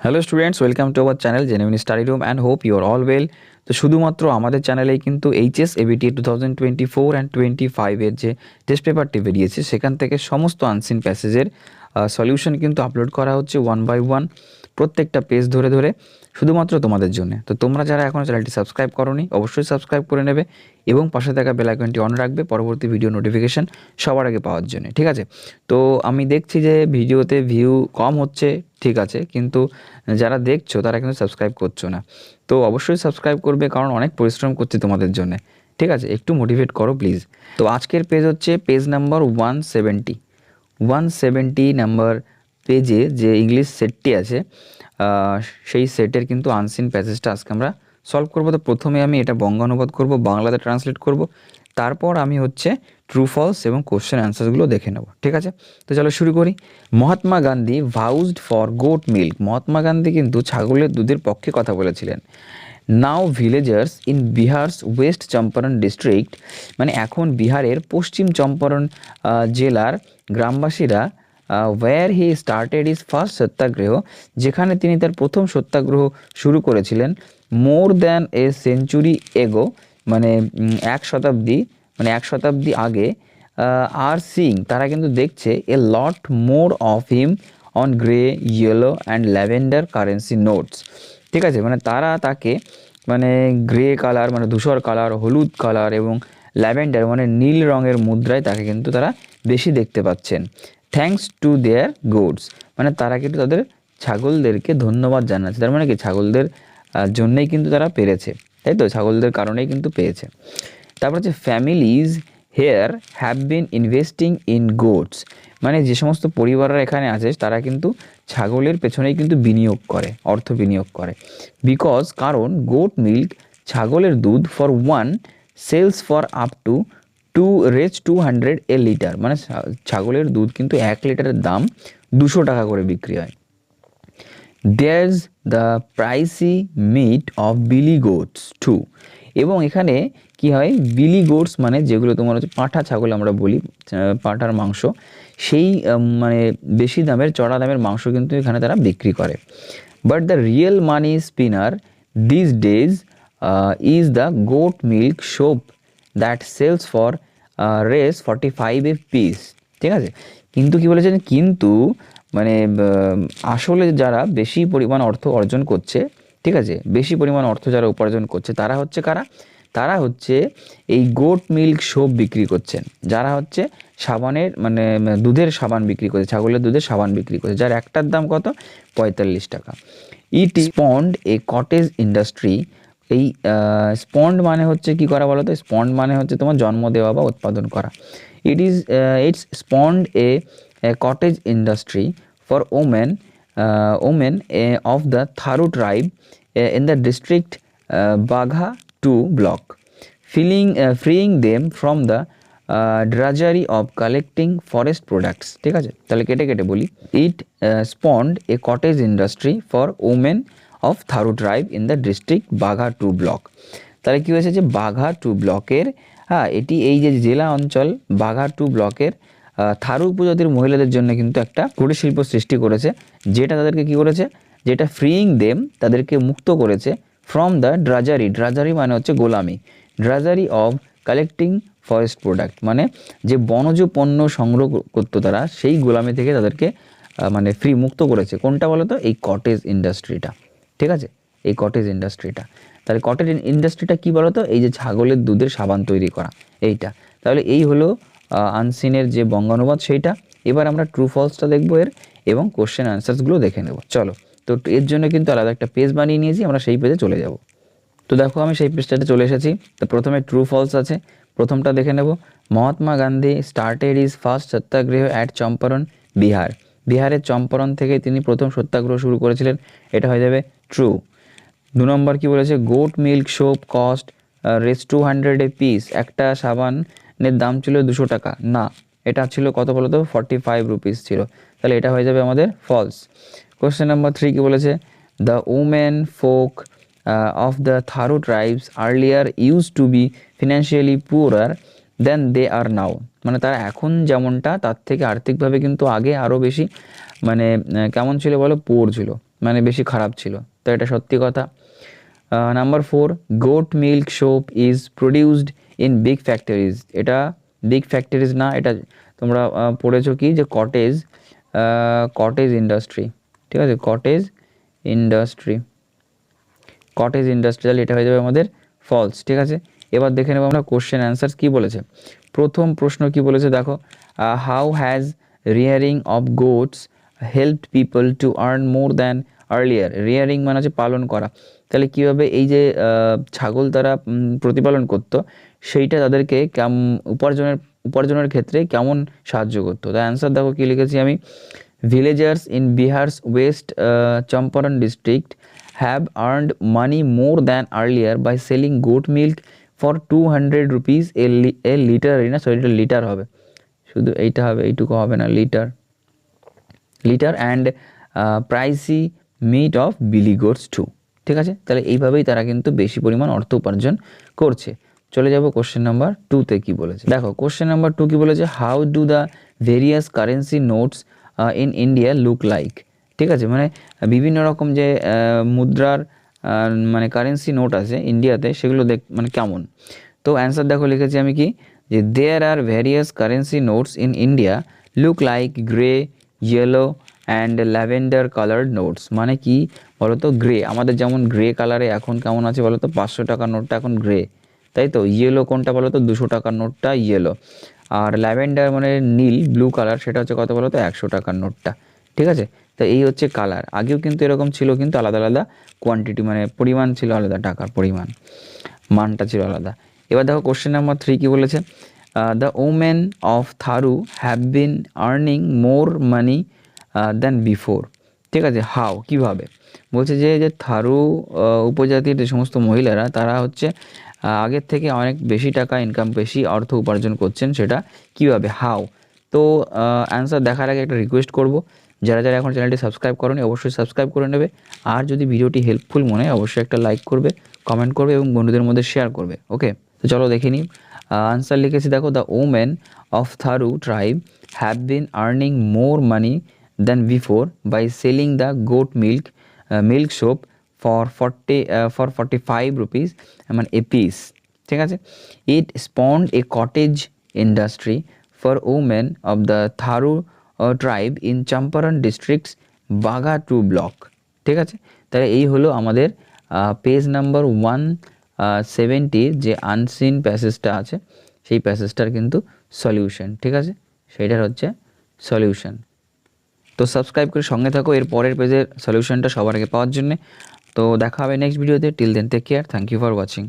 Hello students welcome to our channel Genuine Study Room and hope your all well তো শুধুমাত্র আমাদের চ্যানেলেই কিন্তু HS ABT two thousand twenty four and twenty ফাইভের যে test পেপারটি বেরিয়েছে, সেখান থেকে সমস্ত আনসিন প্যাসেজের সলিউশন কিন্তু আপলোড করা হচ্ছে ওয়ান বাই ওয়ান প্রত্যেকটা পেজ ধরে ধরে শুধুমাত্র তোমাদের জন্য। তো তোমরা যারা এখনও চ্যানেলটি সাবস্ক্রাইব করোনি, অবশ্যই সাবস্ক্রাইব করে নেবে এবং পাশে থাকা বেল আইকনটি অন রাখবে পরবর্তী ভিডিও নোটিফিকেশন সবার আগে পাওয়ার জন্য, ঠিক আছে? তো আমি দেখছি যে ভিডিওতে ভিউ কম হচ্ছে, ঠিক আছে, কিন্তু যারা দেখছ তারা কিন্তু সাবস্ক্রাইব করছ না। তো অবশ্যই সাবস্ক্রাইব করবে কারণ অনেক পরিশ্রম করছি তোমাদের জন্য, ঠিক আছে? একটু মোটিভেট করো প্লিজ তো আজকের পেজ হচ্ছে page number one seventy one seventy number পেজে যে ইংলিশ সেটটি আছে সেই সেটের কিন্তু আনসিন প্যাসেজটা আজকে আমরা সলভ করব। তো প্রথমে আমি এটা বঙ্গানুবাদ করব, বাংলাতে ট্রান্সলেট করব, তারপর আমি হচ্ছে ট্রু ফলস এবং কোশ্চেন অ্যান্সারসগুলো দেখে নেব, ঠিক আছে? তো চলো শুরু করি। Mahatma Gandhi vouched for goat milk Mahatma Gandhi কিন্তু ছাগলের দুধের পক্ষে কথা বলেছিলেন। Now villagers in Bihar's west Champaran district মানে এখন বিহারের পশ্চিম চম্পারণ জেলার গ্রামবাসীরা where he started his first satyagraha, যেখানে তিনি তার প্রথম সত্যাগ্রহ শুরু করেছিলেন মোর দ্যান এ সেঞ্চুরি এগো মানে এক শতাব্দী মানে এক শতাব্দী আগে আর সিং, তারা কিন্তু দেখছে a lot more of him on grey yellow and lavender currency notes ঠিক আছে? মানে তারা তাকে মানে গ্রে কালার মানে ধূসর কালার হলুদ কালার এবং ল্যাভেন্ডার মানে নীল রঙের মুদ্রায় তাকে কিন্তু তারা বেশি দেখতে পাচ্ছেন। Thanks to their gods. মানে তারা কিন্তু তাদের ছাগলদেরকে ধন্যবাদ জানাচ্ছে। তার মানে কি? ছাগলদের জন্যই কিন্তু তারা পেরেছে। তাই তো? ছাগলদের কারণেই কিন্তু পেয়েছে। তারপর হচ্ছে families here have been investing in gods. মানে যে সমস্ত পরিবাররা এখানে আছে, তারা কিন্তু ছাগলের পেছনেই কিন্তু বিনিয়োগ করে, অর্থ বিনিয়োগ করে। বিকজ, কারণ গোট মিল্ক ছাগলের দুধ for one, sells for up to to res two hundred a litre. মানে ছাগলের দুধ কিন্তু এক লিটারের দাম দুশো টাকা করে বিক্রি হয়। There's the pricey meat of billy goats too এবং এখানে কি হয় বিলি গোটস মানে যেগুলো তোমার হচ্ছে পাঁঠা ছাগল আমরা বলি পাঁঠার মাংস, সেই মানে বেশি দামের, চড়া দামের মাংস কিন্তু এখানে তারা বিক্রি করে। But the real money spinner these days is the goat milk soap that sells for res forty five a piece ঠিক আছে? কিন্তু কি বলেছেন? কিন্তু মানে আসলে যারা বেশি পরিমাণ অর্থ অর্জন করছে, ঠিক আছে? বেশি পরিমাণ অর্থ যারা উপার্জন করছে, তারা হচ্ছে কারা? তারা হচ্ছে এই গোট মিল্ক সোপ বিক্রি করছেন। যারা হচ্ছে সাবানের মানে দুধের সাবান বিক্রি করছে, ছাগলের দুধের সাবান বিক্রি করছে, যার একটার দাম কত? পঁয়তাল্লিশ টাকা। ইট স্পন্ড এ কটেজ ইন্ডাস্ট্রি এই স্পন্ড মানে হচ্ছে কি করা বলো তো স্পন্ড মানে হচ্ছে তোমার জন্ম দেওয়া বা উৎপাদন করা। It is it's spawned a cottage industry for women women of the Tharu tribe in the district Bagaha two block filling freeing them from the drudgery of collecting forest products ঠিক আছে? তাহলে কেটে কেটে বলি। It spawned a cottage industry for women of Tharu tribe in the district Bagaha two block তাহলে কী হয়েছে যে বাঘা টু ব্লকের হ্যাঁ এটি এই যে জেলা অঞ্চল বাঘা টু ব্লকের থারু উপজাতির মহিলাদের জন্য কিন্তু একটা কুটির শিল্প সৃষ্টি করেছে, যেটা তাদেরকে কি করেছে? যেটা ফ্রিইং দেম তাদেরকে মুক্ত করেছে ফ্রম দ্য ড্রাজারি ড্রাজারি মানে হচ্ছে গোলামি। Drudgery of collecting forest product মানে যে বনজ পণ্য সংগ্রহ করতো তারা, সেই গোলামি থেকে তাদেরকে মানে ফ্রি মুক্ত করেছে। কোনটা বলো তো এই কটেজ ইন্ডাস্ট্রিটা ঠিক আছে? এই কটেজ ইন্ডাস্ট্রিটা তাহলে কটেজ ইন্ডাস্ট্রিটা কি বলো তো এই যে ছাগলের দুধের সাবান তৈরি করা, এইটা। তাহলে এই হলো আনসিনের যে বঙ্গানুবাদ সেইটা। এবার আমরা ট্রু ফলসটা দেখব এর এবং কোশ্চেন অ্যান্সার্সগুলো দেখে নেব। চলো, তো এর জন্য কিন্তু আলাদা একটা পেজ বানিয়ে নিয়েছি, আমরা সেই পেজে চলে যাব। তো দেখো, আমি সেই পেজটাতে চলে এসেছি। তো প্রথমে ট্রু ফলস আছে, প্রথমটা দেখে নেব। Mahatma Gandhi started is first satyagraha at Champaran Bihar বিহারের চম্পারণ থেকে তিনি প্রথম সত্যাগ্রহ শুরু করেছিলেন। এটা হয়ে যাবে ট্রু দু নম্বর কি বলেছে? Goat milk soap cost res two hundred a piece একটা সাবানের দাম ছিল দুশো টাকা। না, এটা ছিল কত বলো তো ফর্টি ফাইভ রুপিস ছিল। তাহলে এটা হয়ে যাবে আমাদের ফলস কোশ্চেন নাম্বার থ্রি কি বলেছে? The women folk of the Tharu tribes earlier use to be financially poor then they are now মানে তারা এখন যেমনটা, তার থেকে আর্থিকভাবে কিন্তু আগে আরও বেশি মানে কেমন ছিল বলো? পোর ছিল মানে বেশি খারাপ ছিল। তো এটা সত্যি কথা। Number four goat milk soap is produced in big factories এটা বিগ ফ্যাক্টরিজ না, এটা তোমরা পড়েছো কি? যে কটেজ কটেজ ইন্ডাস্ট্রি ঠিক আছে? কটেজ ইন্ডাস্ট্রি কটেজ ইন্ডাস্ট্রি তাহলে এটা হয়ে যাবে আমাদের ফলস ঠিক আছে? এবার দেখে নেব আমরা কোশ্চেন অ্যান্সার কি বলেছে। প্রথম প্রশ্ন কি বলেছে দেখো how has rearing of goats help people to earn more than earlier rearing মানে হচ্ছে পালন করা। তাহলে কীভাবে এই যে ছাগল তারা প্রতিপালন করতো, সেইটা তাদেরকে কেম, উপার্জনের উপার্জনের ক্ষেত্রে কেমন সাহায্য করতো? তাই অ্যান্সার দেখো কী লিখেছি আমি। Villagers in Bihar's west Champaran district have earned money more than earlier by selling goat milk 200 rupees a, li- a liter না সরি এটা লিটার হবে। শুধু এইটা হবে এইটুকু হবে না litre. Litre and pricey meat of billy goats too ঠিক আছে? তাহলে এইভাবেই তারা কিন্তু বেশি পরিমাণ অর্থ উপার্জন করছে। চলে যাব কোশ্চেন নাম্বার টুতে কি বলেছে? দেখো কোশ্চেন নাম্বার টু কি বলেছে? How do the various currency notes in India look like ঠিক আছে? মানে বিভিন্ন রকম যে মুদ্রার মানে কারেন্সি নোট আছে ইন্ডিয়াতে সেগুলো দেখ মানে কেমন? তো অ্যান্সার দেখো লিখেছি আমি কি? যে there are various currency notes in India look like grey yellow and lavender coloured notes মানে কি? বলতো গ্রে আমাদের যেমন গ্রে কালারে এখন কেমন আছে বলতো? পাঁচশো টাকার নোটটা এখন গ্রে তাই তো? ইয়েলো কোনটা বলো তো দুশো টাকার নোটটা ইয়েলো আর ল্যাভেন্ডার মানে নীল ব্লু কালার সেটা হচ্ছে কত বলো তো একশো টাকার নোটটা ঠিক আছে? তো এই হচ্ছে কালার আগেও কিন্তু এরকম ছিল, কিন্তু আলাদা আলাদা কোয়ান্টিটি মানে পরিমাণ ছিল আলাদা, টাকার পরিমাণ। মানটা ছিল আলাদা। এবার দেখো কোশ্চেন নাম্বার থ্রি কী বলেছে? The women of Tharu have been earning more money than before ঠিক আছে? হাও কীভাবে? বলছে যে যে থারু উপজাতির যে সমস্ত মহিলারা, তারা হচ্ছে আগের থেকে অনেক বেশি টাকা ইনকাম বেশি অর্থ উপার্জন করছেন সেটা কীভাবে? হাও তো অ্যান্সার দেখার আগে একটা রিকোয়েস্ট করব। যারা যারা এখন চ্যানেলটি সাবস্ক্রাইব করেনি, অবশ্যই সাবস্ক্রাইব করে নেবে। আর যদি ভিডিওটি হেল্পফুল মনে হয়, অবশ্যই একটা লাইক করবে কমেন্ট করবে এবং বন্ধুদের মধ্যে শেয়ার করবে ওকে তো চলো দেখে নিই। আনসার লিখেছি, দেখো the women of Tharu tribe have been earning more money than before by selling the goat milk milk soap for forty for forty five rupees মানে এ পিস ঠিক আছে? It spawned a cottage industry for women of the Tharu tribe in Champaran districts Bagaha two block ঠিক আছে? তাহলে এই হলো আমাদের page number one সেভেন্টির যে আনসিন প্যাসেজটা আছে, সেই প্যাসেজটার কিন্তু সলিউশন ঠিক আছে? সেইটার হচ্ছে সলিউশন তো সাবস্ক্রাইব করে সঙ্গে থাকো, এর পরের পেজের সলিউশনটা সবার আগে পাওয়ার জন্যে। তো দেখা হবে নেক্সট ভিডিওতে till then take care thank you for watching